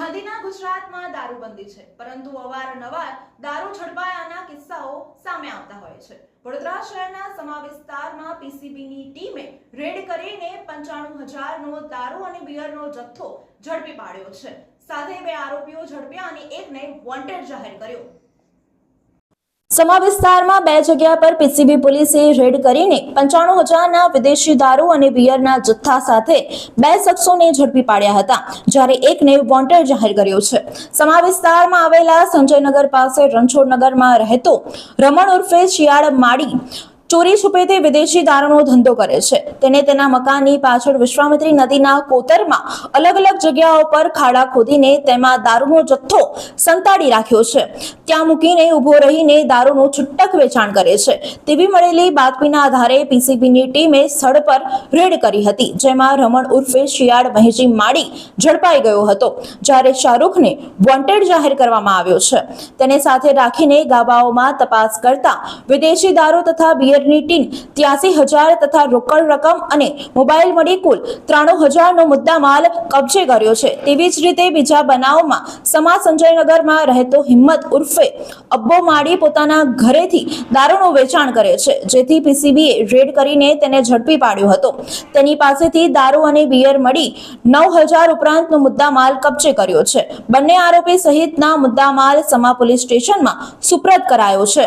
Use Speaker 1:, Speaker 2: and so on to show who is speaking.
Speaker 1: ગાંધીના ગુજરાતમાં દારૂબંધી છે, પરંતુ અવારનવાર દારૂ ઝડપાયાના કિસ્સાઓ સામે આવતા હોય છે. વડોદરા શહેરના સમા વિસ્તારમાં પીસીબીની ટીમે રેડ કરીને પંચાણું હજારનો દારૂ અને બિયરનો જથ્થો ઝડપી પાડ્યો છે. સાથે બે આરોપીઓ ઝડપ્યા અને એકને વોન્ટેડ જાહેર કર્યો. સમા વિસ્તારમાં બે જગ્યા પર પીસીબી પોલીસે રેડ કરીને પંચાણું હજારના વિદેશી દારૂ અને બિયરના જથ્થા સાથે બે શખ્સોને ઝડપી પાડ્યા હતા, જ્યારે એકને વોન્ટેડ જાહેર કર્યો છે. સમા વિસ્તારમાં આવેલા સંજયનગર પાસે રણછોડનગરમાં રહેતો રમણ ઉર્ફે શિયાળ માડી ચોરી છુપેથી વિદેશી દારૂનો ધંધો કરે છે. તેને તેના મકાનની પાછળ વિશ્વામિત્રી નદીના કોતરમાં અલગ અલગ જગ્યાઓ પર ખાડા ખોદીને તેમાં દારૂનો જથ્થો સંતાડી રાખ્યો છે. ત્યાં મૂકીને ઊભો રહીને દારૂનું છૂટક વેચાણ કરે છે. તેવી મળેલી બાતમીના આધારે પીસીબીની ટીમે સ્થળ પર રેડ કરી હતી, જેમાં રમણ ઉર્ફે શિયાળ મહેજી માડી ઝડપાઈ ગયો હતો, જ્યારે શાહરૂખને વોન્ટેડ જાહેર કરવામાં આવ્યો છે. તેને સાથે રાખીને ગાબાઓમાં તપાસ કરતા વિદેશી દારૂ તથા બિયરની ટીન ત્યાસી હજાર તથા રોકડ રકમ અને મોબાઈલ મળી કુલ ત્રાણું હજારનો મુદ્દામાલ કબજે કર્યો છે. તેવી જ રીતે બીજા બનાવમાં સમા સંજયનગરમાં રહેતો હિંમત ઉર્ફે અબ્બો માડી પોતાના ઘરેથી દારૂનું વેચાણ કરે છે. જેથી પીસીબીએ રેડ કરીને તેને ઝડપી પાડ્યો હતો. તેની પાસેથી દારૂ અને બિયર મળી નવ હજાર ઉપરાંતનો મુદ્દામાલ કબજે કર્યો છે. બંને આરોપી સહિતના મુદ્દામાલ સમા પોલીસ સ્ટેશનમાં સુપ્રત કરાયો છે.